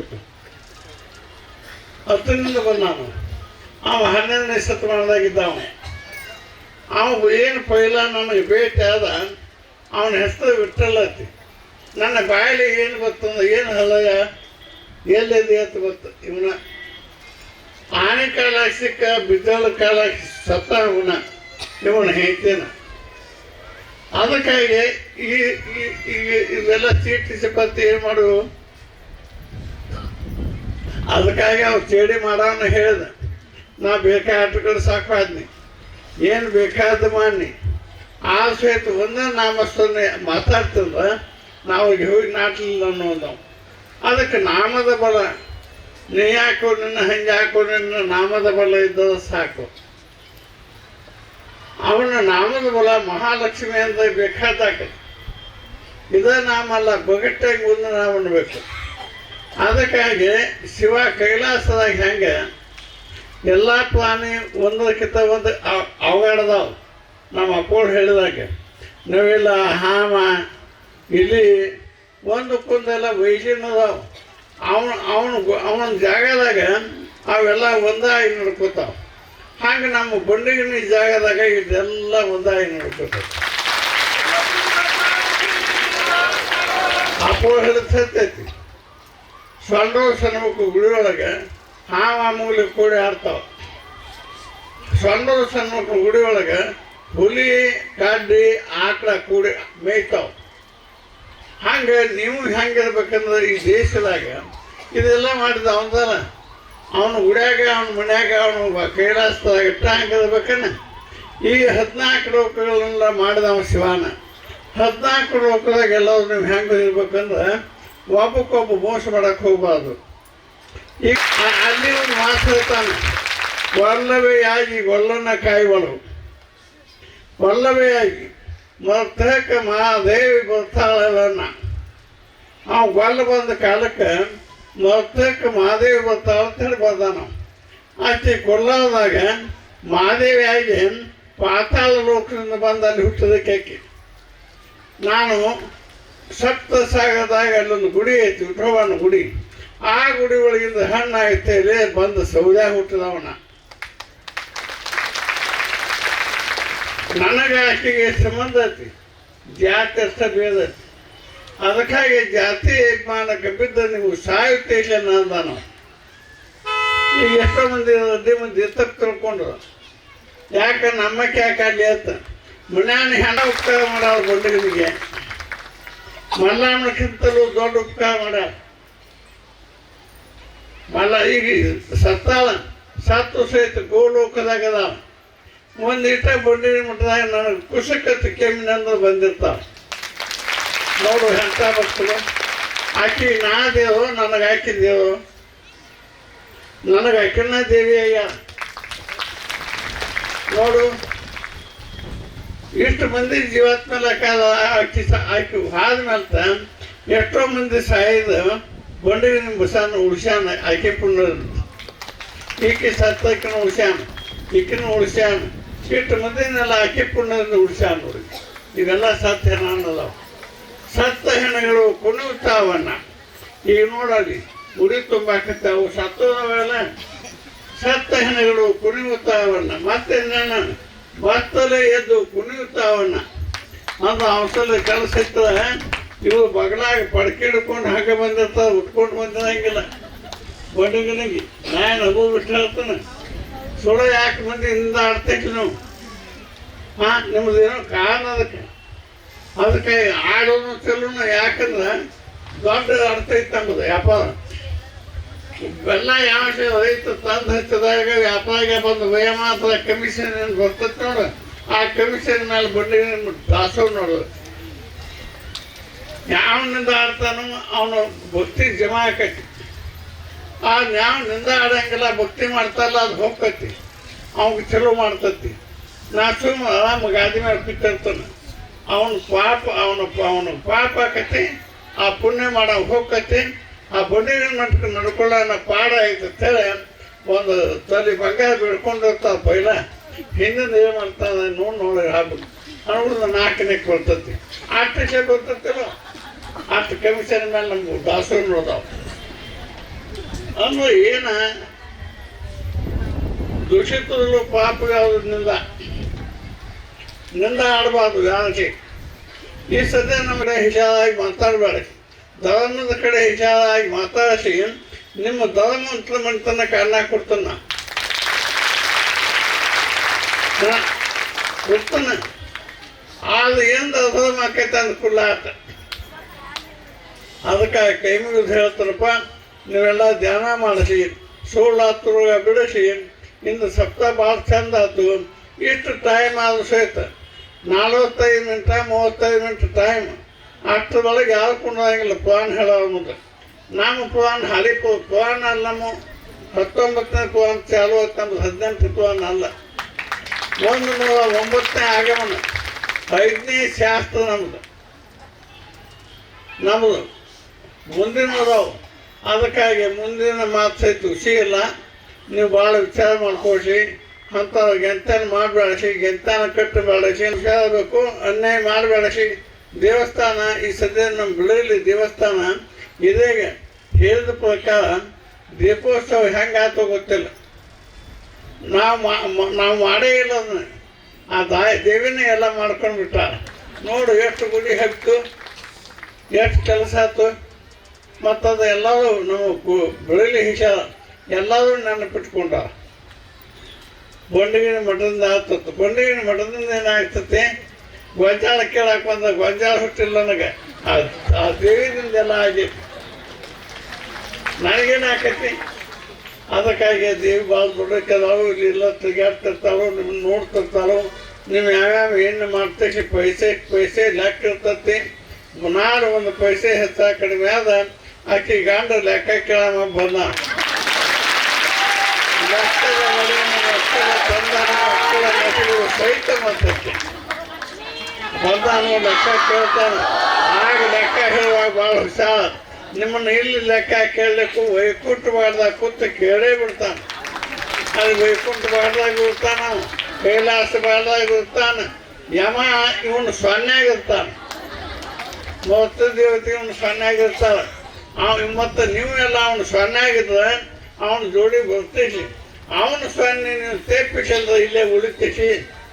ಕೂತು ಹತ್ತರಿಂದ ಬಂದ ನಾನು ಅವ ಹನ್ನೆರಡನೇ ಶತಮಾನದಾಗಿದ್ದ ಅವನು. ಅವ ಏನು ಪೈಲ ನಮಗೆ ಭೇಟಿ ಆದ ಅವನ ಹೆಸರು ವಿಠಲತಿ ನನ್ನ ಬಾಯಲ್ಲಿ ಏನು ಗೊತ್ತಂದ್ರೆ ಏನು ಹಲಯ ಎಲ್ಲಿದೆ ಅಂತ ಗೊತ್ತು. ಇವನ ಆನೆ ಕಾಲ ಸಿಕ್ಕ ಬಿದ್ದಲ ಕಾಲ ಸತ್ತ ಇವನ ಇವನ ಹೇಳ್ತೇನೆ ಅದಕ್ಕಾಗಿ ಈ ಇವೆಲ್ಲ ಚೀಟಿ ಸಿಬ್ಬತ್ತಿ ಏನು ಮಾಡು? ಅದಕ್ಕಾಗಿ ಅವ್ರು ಚೇಡಿ ಮಾಡೋಣ ಹೇಳ್ದೆ, ನಾ ಬೇಕಾಟಗಳು ಸಾಕಾದ್ನಿ ಏನು ಬೇಕಾದ ಮಾಡಿ ಆ ಸಹಿತ ಒಂದೇ ನಾಮಸ್ತನ್ನೇ ಮಾತಾಡ್ತದ ನಾವು ಹೋಗಿ ನಾಟಲಿಲ್ಲ ಅನ್ನೋದು ಅದಕ್ಕೆ ನಾಮದ ಬಲ, ನೀ ಯಾಕೋ ನಿನ್ನ ಹಂಗೆ ಹಾಕೋ, ನಿನ್ನ ನಾಮದ ಬಲ ಇದ್ದದ ಸಾಕು. ಅವನ ನಾಮದ ಬಲ ಮಹಾಲಕ್ಷ್ಮಿ ಅಂತ ಬೇಕಾದಾಗ. ಇದೇ ನಾಮ ಅಲ್ಲ ಬೊಗಟ್ಟಾಗಿ ಒಂದು ನಾವು ಅನ್ಬೇಕು ಅದಕ್ಕಾಗಿ ಶಿವ ಕೈಲಾಸದಾಗ ಹೆಂಗೆ ಎಲ್ಲ ಪ್ರಾಣಿ ಒಂದಕ್ಕಿಂತ ಒಂದು ಅವಗಾಡದವು ನಮ್ಮ ಅಪ್ಪೋಳು ಹೇಳಿದಾಗ ನವಿಲ ಹಾಮ ಇಲಿ ಒಂದಕ್ಕೊಂದೆಲ್ಲ ವೈಜಿನದಾವ ಅವನು ಅವನು ಅವನ ಜಾಗದಾಗ ಅವೆಲ್ಲ ಒಂದಾಗಿ ನಡ್ಕೋತಾವ. ಹಾಗೆ ನಮ್ಮ ಬಂಡಿಗಿನ ಜಾಗದಾಗ ಇದೆಲ್ಲ ಒಂದಾಗಿ ನಡ್ಕೋತಾವ. ಅಪ್ಪೋಳು ಹೇಳಿರ್ತೈತಿ ಸಣ್ಣ ಸಣ್ಣಮಕ್ಳು ಗುಡಿಯೊಳಗೆ ಹಾವ ಮೂಲಿ ಕೂಡಿ ಆಡ್ತಾವ. ಸಣ್ಣ ಗುಡಿ ಗುಡಿಯೊಳಗೆ ಹುಲಿ, ಕಡ್ಡಿ, ಆಕಳ ಕೂಡಿ ಮೇಯ್ತಾವ. ಹಂಗೆ ನೀವು ಹೆಂಗಿರ್ಬೇಕಂದ್ರೆ ಈ ದೇಶದಾಗ ಇದೆಲ್ಲ ಮಾಡಿದ ಅವನದಲ್ಲ ಅವನು ಗುಡಿಯಾಗ, ಅವನ ಮನ್ಯಾಗ, ಅವನು ಕೈಲಾಸದಾಗ ಇಟ್ಟ ಹಂಗಿರ್ಬೇಕನ್ನ. ಈ ಹದಿನಾಲ್ಕು ಲೋಕಗಳನ್ನೆಲ್ಲ ಮಾಡಿದವ ಶಿವಾನ. ಹದಿನಾಲ್ಕು ಲೋಕದಾಗ ಎಲ್ಲರೂ ನೀವು ಹೆಂಗೆ ಇರ್ಬೇಕಂದ್ರೆ ಒಬ್ಬಕ್ಕೊಬ್ಬ ಮೋಸ ಮಾಡಕ್ಕೆ ಹೋಗ್ಬಾರ್ದು. ಈಗ ಅಲ್ಲಿ ಒಂದು ಮಾತು ಹೇಳ್ತಾನೆ ಒಲ್ಲವೇ ಆಗಿ ಗೊಲ್ಲನ ಕಾಯುವಳು. ಒಲ್ಲವೇ ಆಗಿ ಮಹಾದೇವಿ ಬರ್ತಾಳಲ್ಲ ಅವ ಗೊಲ್ಲ ಬಂದ ಕಾಲಕ್ಕೆ ಮರ್ತಕ್ಕೆ ಮಹಾದೇವಿ ಬರ್ತಾಳ ಅಂತ ಹೇಳಿ ಬರ್ದಾನ ಆಚೆ ಕೊಲ್ಲಾದಾಗ ಮಹಾದೇವಿ ಆಗಿ ಪಾತಾಳ ಲೋಕದಿಂದ ಬಂದು ಅಲ್ಲಿ ಹುಟ್ಟಿದಕ್ಕೆ ಆಕಿ. ನಾನು ಸಪ್ತ ಸಾಗರದಾಗ ಅಲ್ಲೊಂದು ಗುಡಿ ಐತಿ ವಿಠೋಬನ ಗುಡಿ. ಆ ಗುಡಿ ಒಳಗಿಂದ ಹಣ್ಣಾಗುತ್ತೆ ಇಲ್ಲೇ ಬಂದು ಸೌದೆ ಹುಟ್ಟಿದವನ. ನನಗೆ ಆಕೆಗೆ ಸಂಬಂಧ ಐತಿ, ಜಾತಿ ಅಷ್ಟ ಭೇದ ಅದಕ್ಕಾಗಿ ಜಾತಿ ಮಾನ ಬಿದ್ದ ನೀವು ಸಾಯುತ್ತೆ ಇಲ್ಲ ನಾನು ಈಗ ಎಷ್ಟೋ ಮಂದಿ ಅದೇ ಮಂದಿ ತಪ್ಪು ತಿಳ್ಕೊಂಡ್ರು. ಯಾಕೆ ನಮ್ಮಕ್ಕೆ ಯಾಕೆ ಅಲ್ಲಿ ಅಂತ. ಮನ್ಯಾನ ಹೆಣ ಉಪಕಾರ ಮಾಡೋರು ಬಂಡಿಗಳಿಗೆ ಮಲ್ಲಮ್ಮಕ್ಕಿಂತಲೂ ದೊಡ್ಡ ಉಪಕಾರ ಮಾಡ. ಮಲ್ಲ ಈಗ ಸತ್ತಾಳ, ಸತ್ತು ಸಹಿತ ಗೋಲೋಕದಾಗ ಅದ ಒಂದು ಇಟ್ಟ ಬಂಡಿ ಮಟ್ಟದಾಗ ನನಗೆ ಕುಶಕತ್ತು ಕೆಮ್ಮಿನಂದ್ರೆ ಬಂದಿರ್ತಾವ ನೋಡು ಎಂಥ ಭಕ್ತರು ಆಕಿ ನಾ ದೇವರು ನನಗೆ ಹಾಕಿದ್ದೇವು ನನಗೆ ಆಕಿನ ದೇವಿ ಅಯ್ಯ ನೋಡು. ಇಷ್ಟು ಮಂದಿ ಜೀವಾತ್ಮ ಲೆಕ್ಕದ ಆಕಿ ಸ ಆಕಿ ಆದ್ಮೇಲೆ ಎಷ್ಟೋ ಮಂದಿ ಸಾಯ್ದು ಬಂಡಿನ ಬಸಾನ ಉಳ್ಸ್ಯಾನ ಆಕೆ ಪುಣ್ಯ ಈಕೆ ಸತ್ತಕಿನ ಉಳ್ಸ್ಯಾನ, ಈಕಿನ ಉಳ್ಸ್ಯಾನ, ಇಷ್ಟು ಮಂದಿನೆಲ್ಲ ಆಕೆ ಪುಣ್ಯದಿಂದ ಉಳ್ಸ್ಯಾನ ನೋಡಿ. ಇವೆಲ್ಲ ಸತ್ತ ಹೆಣ ಅನ್ನೋದವ ಸತ್ತ ಹೆಣಗಳು ಕುಣಿತಾವನ್ನ. ಈಗ ನೋಡಲಿ ಉಡಿ ತುಂಬಾಕತ್ತಾವು, ಸತ್ತೋದವೆಲ್ಲ ಸತ್ತ ಹೆಣಗಳು ಕುಣಿಯುತ್ತಾವನ್ನ ಮತ್ತೆ ನನ್ನ ಬತ್ತಲೆ ಎದ್ದು ಕುಣಿಯುತ್ತಾವನ್ನ ಅದು ಅವಸಲ ಕೆಲಸ ಇವು ಬಗಲಾಗ ಪಡ್ಕೆ ಹಿಡ್ಕೊಂಡು ಹಾಗೆ ಬಂದಿರ್ತಾವ ಉಟ್ಕೊಂಡು ಬಂದಿರಂಗಿಲ್ಲ. ಬಡಗನಿಗೆ ನಾನು ಅಬು ಹೇಳ್ತಾನೆ ಸುಳ ಯಾಕೆ ಮಂದಿ ಹಿಂದ ಆಡ್ತೈತಿ ನಾವು? ಹಾಂ ನಿಮ್ದೇನೋ ಕಾರಣ ಅದಕ್ಕೆ. ಅದಕ್ಕೆ ಆಡೋನು ಚಲೋನ ಯಾಕಂದ್ರೆ ದೊಡ್ಡ ಅರ್ಥ ಇತ್ತು ನಮ್ಮದು ವ್ಯಾಪಾರ. ಬೆಲ್ಲ ಯಾವ ರೈತ ತಂದು ಹಚ್ಚಿದಾಗ ವ್ಯಾಪಾರಿಗೆ ಬಂದು ವಯ ಮಾತ್ರ ಕಮಿಷನ್ ಏನು ಬರ್ತೈತೆ ನೋಡು. ಆ ಕಮಿಷನ್ ಮೇಲೆ ಬಡ್ಡಿ ದಾಸೋ ನೋಡು. ಯಾವನಿಂದ ಆಡ್ತಾನೋ ಅವನು ಭಕ್ತಿ ಜಮಾ ಆಕತಿ. ಆ ಯಾವ ನಿಂದ ಆಡಂಗಿಲ್ಲ, ಭಕ್ತಿ ಮಾಡ್ತಾರಲ್ಲ ಅದು ಹೋಗ್ತೈತಿ. ಅವ್ನಿಗೆ ಚಲೋ ಮಾಡ್ತತಿ. ನಾ ಸುಮ್ಮ ಆರಾಮ ಗಾದಿ ಮೇಲೆ ಬಿಟ್ಟಿರ್ತಾನೆ ಅವನು ಪಾಪ, ಅವನ ಅವನ ಪಾಪ ಆಕತಿ. ಆ ಪುಣ್ಯ ಮಾಡ ಹೋಗ್ತೈತಿ. ಆ ಬಂಡಿಗಳ ಮಟ್ಟ ನಡ್ಕೊಳ್ಳೋ ಪಾಡ ಐತೆ ಅಂತೇಳಿ ಒಂದು ತಲೆ ಬಂಗಾರ ಬಿಡ್ಕೊಂಡಿರ್ತಾವ ಪೈಲ ಹಿಂದಿನ ಏನು ಮಾಡ್ತಾನೆ ನೋಡಿ ನೋಡಿ ಆಗ್ಬೇಕು ಅವ್ರದ್ದು ನಾಲ್ಕನೇ ಕೊಡ್ತೈತಿ ಅಷ್ಟಕ್ಕೆ ಗೊತ್ತಿಲ್ಲ ಅಷ್ಟು ಕಮಿಷನ್ ಮೇಲೆ ನಮ್ಗೆ ದಾಸರು ನೋಡ್ತಾವ ಅಂದ್ರೆ ಏನ? ದೂಷಿತರು ಪಾಪ ಯಾವುದರಿಂದ ನಿಂದ ಆಡಬಾರ್ದು ಯಾರಿಗೆ? ಈ ಸದ್ಯ ನಮಗೆ ಹಿಷಾದಾಗಿ ಮಾತಾಡಬೇಡ. ಧರ್ಮದ ಕಡೆ ಹೆಚ್ಚಾಗಿ ಮಾತಾಡಿಸಿ, ನಿಮ್ಮ ಧರ್ಮವಂತರ ಮನೆತನ ಕಾರಣ ಕೊಡ್ತಾನ. ಕೊಡ್ತಾನ ಆದ್ರೆ ಏನು ಅಧರ್ಮ ಆಕೈತೆ ಅನುಕೂಲ ಆತ. ಅದಕ್ಕೆ ಕೈ ಮುಗಿದು ಹೇಳ್ತಾರಪ್ಪ, ನೀವೆಲ್ಲ ಧ್ಯಾನ ಮಾಡಿಸಿ ಸುಳ್ಳಾತುರುಗ ಬಿಡಿಸಿ, ಇಂದು ಸಪ್ತ ಭಾಳ ಚಂದ ಆಯ್ತು ಇಷ್ಟು ಟೈಮ್ ಆದರೂ ಸಹಿತ, ನಲ್ವತ್ತೈದು ಮಿನಿಟ ಮೂವತ್ತೈದು ಮಿನಿಟ್ ಟೈಮ್ ಅಷ್ಟರೊಳಗೆ ಯಾರು ಕುಂಡಂಗಿಲ್ಲ ಕುವಾನ್ ಹೇಳೋ ಅನ್ನೋದು ನಮ್ಮ ಕುವಾನ್ ಹಳಿ ಕುವಾನ್ ಅಲ್ಲ ನಮ್ಮ ಹತ್ತೊಂಬತ್ತನೇ ಕುವಾನ್ ಚಾಲು ನಮ್ದು ಹದಿನೆಂಟು ಕುವಾನ್ ಅಲ್ಲ. ಒಂದು ನೂರ ಒಂಬತ್ತನೇ ಆಗಮನ ಐದನೇ ಶಾಸ್ತ್ರ ನಮ್ದು. ನಮ್ಮದು ಮುಂದಿನದವು ಅದಕ್ಕಾಗಿ ಮುಂದಿನ ಮಾತು ಸಹಿತ ಇಲ್ಲ. ನೀವು ಭಾಳ ವಿಚಾರ ಮಾಡ್ಕೊಳ್ಸಿ ಅಂತ ಗೆಂತನ ಮಾಡಬೇಡಸಿ ಗೆಂತನ ಕಟ್ಟಬೇಡಿ ಹೇಳಬೇಕು ಅನ್ಯಾಯ ಮಾಡಬೇಡಸಿ ದೇವಸ್ಥಾನ, ಈ ಸದ್ಯ ನಮ್ಮ ಬಿಳಲಿ ದೇವಸ್ಥಾನ ಇದೇ. ಹೇಳಿದ ಪ್ರಕಾರ ದೀಪೋತ್ಸವ ಹೆಂಗೆ ಆತೋ ಗೊತ್ತಿಲ್ಲ. ನಾವು ನಾವು ಮಾಡೇ ಇಲ್ಲ ಆ ದಾಯ ದೇವಿನೇ ಎಲ್ಲ ಮಾಡ್ಕೊಂಡು ಬಿಟ್ಟಾರ. ನೋಡು ಎಷ್ಟು ಗುಡಿ ಹತ್ತು, ಎಷ್ಟು ಕೆಲಸ ಆಯ್ತು. ಮತ್ತದು ಎಲ್ಲರೂ ನಾವು ಬೆಳಿಲಿ ಹಿಷ, ಎಲ್ಲರೂ ನೆನಪಿಟ್ಕೊಂಡಾರ. ಬಂಡಗಿನ ಮಠದಿಂದ ಆಗ್ತದೆ ಬಂಡಗಿನ ಮಠದಿಂದ ಏನಾಗ್ತತಿ? ಗೊಂಜಾಳ ಕೇಳಕ್ಕೆ ಬಂದ ಗೊಂಜಾಳ ಹುಟ್ಟಿಲ್ಲ ನನಗೆ. ಆ ಆ ದೇವಿದಿಂದ ಎಲ್ಲ ಆಗೈತಿ ನನಗೇನು ಆಕೈತಿ? ಅದಕ್ಕಾಗಿ ದೇವಿ ಭಾಳ ದೊಡ್ಡಕ್ಕೆದಾವು ಇಲ್ಲಿ ಇಲ್ಲ ತಿರುಗಾಡ್ತಿರ್ತಾಳು ನಿಮ್ಮನ್ನು ನೋಡ್ತಿರ್ತಾಳು, ನೀವು ಯಾವ್ಯಾವ ಏನು ಮಾಡ್ತೈತಿ, ಪೈಸೆ ಪೈಸೆ ಲೆಕ್ಕ ಇರ್ತತಿ. ನಾಡು ಒಂದು ಪೈಸೆ ಹೆಚ್ಚ ಕಡಿಮೆ ಆದ ಆಕೆ ಗಂಡ ಲೆಕ್ಕ ಕೇಳಮ್ಮ ಬಂದ. ಸಹಿತ ಮಾಡ್ತೈತಿ ಬಂದಾನು ಲೆಕ್ಕ ಕೇಳ್ತಾನೆ. ಆಗ ಲೆಕ್ಕ ಹೇಳುವಾಗ ಭಾಳ ಹುಷಾರ ನಿಮ್ಮನ್ನು ಇಲ್ಲಿ ಲೆಕ್ಕ ಕೇಳಲಿಕ್ಕೂ ವೈಕುಂಠ ಮಾಡ್ದಾಗ ಕೂತು ಕೇಳೇ ಬಿಡ್ತಾನೆ. ಅದು ವೈಕುಂಠ ಮಾಡ್ದಾಗ ಇರ್ತಾನ, ಕೈಲಾಸ ಮಾಡ್ದಾಗ ಇರ್ತಾನ. ಯಮ, ಇವನು ಸೊನ್ನೆಯಾಗಿರ್ತಾನ. ಮೂವತ್ತು ದೇವತೆ ಇವನು ಸೊನ್ನೆಯಾಗಿರ್ತಾರ ಅವ್ ಮತ್ತು ನೀವು ಎಲ್ಲ ಅವನು ಸೊನ್ನೆಯಾಗಿದ್ರೆ ಅವನ ಜೋಡಿ ಬರ್ತೀಸಿ ಅವನು ಸೊನ್ನೆ ನೀವು ತೇಪಿಸಂದ್ರೆ ಇಲ್ಲೇ ಉಳಿತೀಸಿ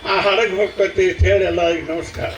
ಆ ಹಡಗ್ ಹೋಗ್ತೈತಿ ಅಂತ ಹೇಳಿ ಈಗ ನಮಸ್ಕಾರ.